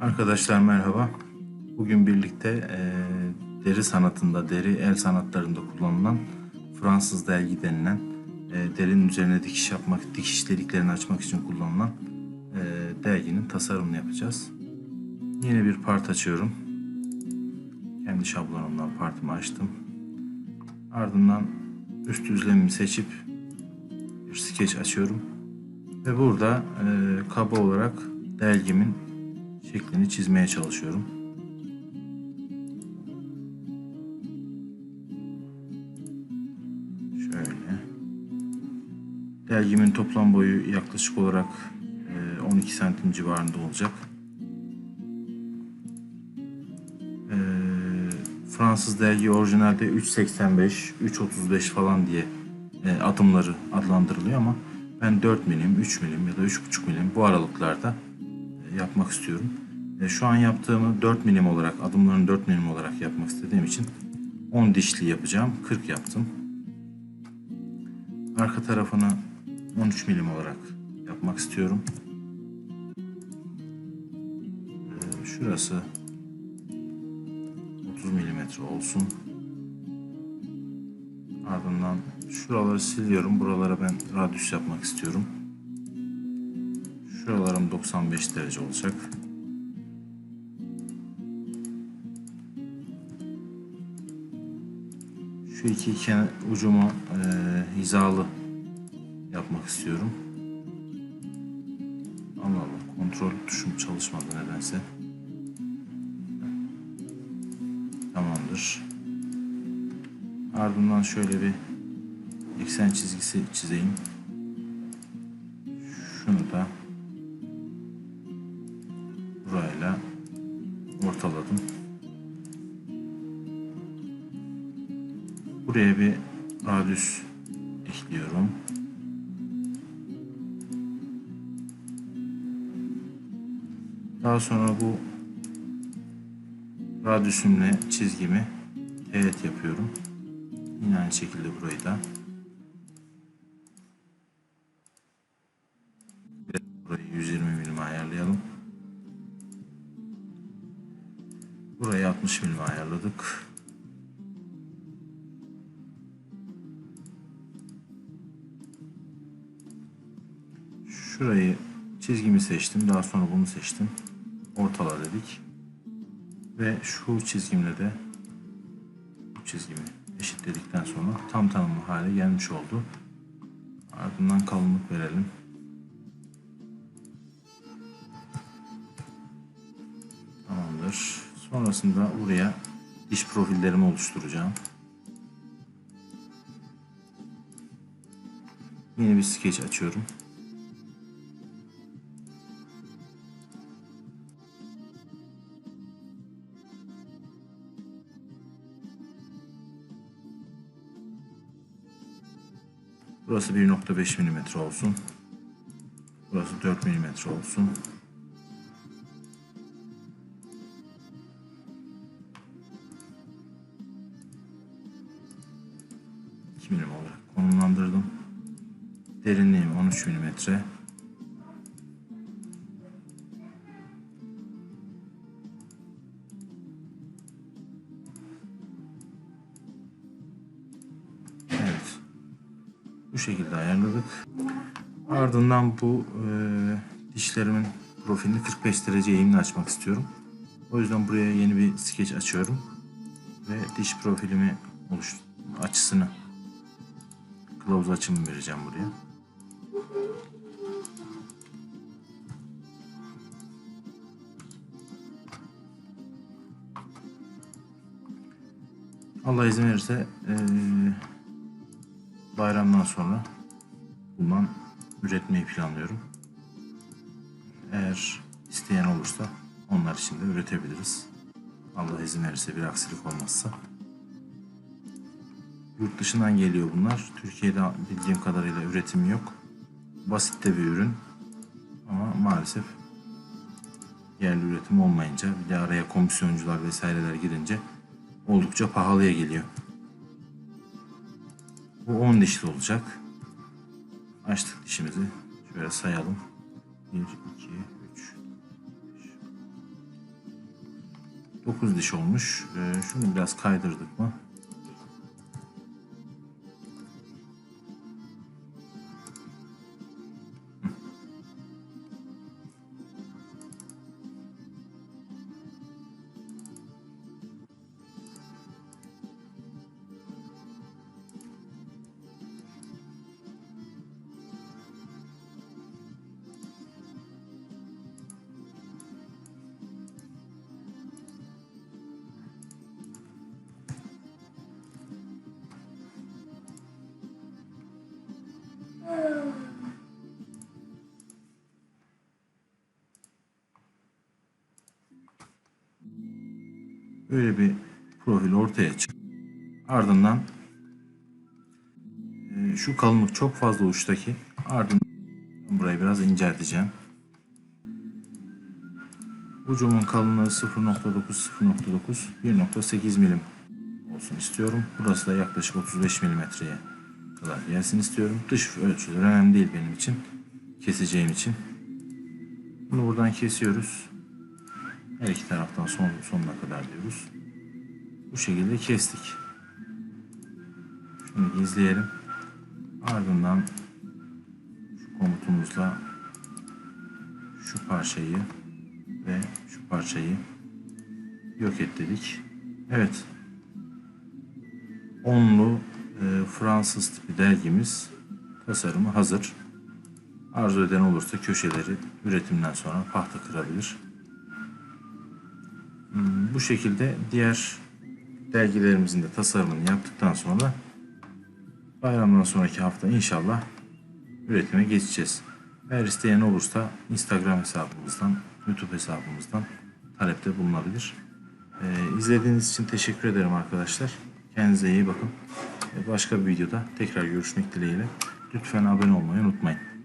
Arkadaşlar merhaba. Bugün birlikte eee, deri sanatında, deri el sanatlarında kullanılan Fransız dergi denilen eee, derinin üzerine dikiş yapmak, dikiş deliklerini açmak için kullanılan eee, derginin tasarımını yapacağız. Yeni bir part açıyorum. Kendi şablonumdan partımı açtım. Ardından üst düzlemimi seçip bir skeç açıyorum. Ve burada eee, kaba olarak dergimin şeklini çizmeye çalışıyorum. Şöyle. Dergimin toplam boyu yaklaşık olarak e, 12 santim civarında olacak. E, Fransız dergi orijinalde 3.85, 3.35 falan diye e, adımları adlandırılıyor ama ben 4 milim, 3 milim ya da 3.5 milim bu aralıklarda e, yapmak istiyorum. E, Şu an yaptığımı 4 milim olarak, adımlarını 4 milim olarak yapmak istediğim için 10 dişli yapacağım. 40 yaptım. Arka tarafını 13 milim olarak yapmak istiyorum. E, Şurası 30 milimetre olsun. Ardından şuraları siliyorum. Buralara ben radyüs yapmak istiyorum. Şuralarım 95 derece olacak. Şu iki kenar ucumu e, hizalı yapmak istiyorum. Allah Allah kontrol tuşum çalışmadı nedense. Tamamdır. Ardından şöyle bir eksen çizgisi çizeyim. Şunu da burayla ortaladım. Buraya bir radyüs ekliyorum. Daha sonra bu radyüsümle çizgimi teğet yapıyorum. Yine aynı şekilde burayı da burayı 120 milim ayarlayalım. Burayı 60 milim ayarladık. Şurayı çizgimi seçtim. Daha sonra bunu seçtim. Ortala dedik. Ve şu çizgimle de bu çizgimi eşitledikten sonra tam tanımlı hale gelmiş oldu. Ardından kalınlık verelim. Tamamdır. Sonrasında buraya diş profillerimi oluşturacağım. Yeni bir skeç açıyorum. Burası 1.5 mm olsun. Burası 4 mm olsun. Milim olarak konumlandırdım. Derinliğim 13 milimetre. Bu şekilde ayarladık. Ardından bu e, dişlerimin profilini 45 derece eğimle açmak istiyorum. O yüzden buraya yeni bir skeç açıyorum. Ve diş profilimi oluş açısını kılavuz açımı vereceğim buraya. Allah izin verirse eee bayramdan sonra bundan üretmeyi planlıyorum. Eğer isteyen olursa onlar için de üretebiliriz. Allah izin verirse bir aksilik olmazsa. Yurt dışından geliyor bunlar. Türkiye'de bildiğim kadarıyla üretim yok. Basit de bir ürün. Ama maalesef yerli üretim olmayınca bir de araya komisyoncular vesaireler girince oldukça pahalıya geliyor. Bu 10 dişli olacak. Açtık dişimizi. Şöyle sayalım. 1, 2, 3, 9 diş olmuş. Ee, şunu biraz kaydırdık mı? Böyle bir profil ortaya çık. Ardından e, şu kalınlık çok fazla uçtaki. Ardından burayı biraz incelteceğim. Ucumun kalınlığı 0.9 0.9 1.8 milim olsun istiyorum. Burası da yaklaşık 35 milimetreye kadar gelsin istiyorum. Dış ölçüler önemli değil benim için. Keseceğim için. Bunu buradan kesiyoruz. Her iki taraftan son, sonuna kadar diyoruz. Bu şekilde kestik. Şunu gizleyelim. Ardından şu komutumuzla şu parçayı ve şu parçayı yok et dedik. Evet. Onlu e, Fransız tipi dergimiz tasarımı hazır. Arzu eden olursa köşeleri üretimden sonra pahta kırabilir. Hmm, Bu şekilde diğer dergilerimizin de tasarımını yaptıktan sonra bayramdan sonraki hafta inşallah üretime geçeceğiz. Eğer isteyen olursa Instagram hesabımızdan, YouTube hesabımızdan talepte bulunabilir. Ee, izlediğiniz için teşekkür ederim arkadaşlar. Kendinize iyi bakın. Başka bir videoda tekrar görüşmek dileğiyle. Lütfen abone olmayı unutmayın.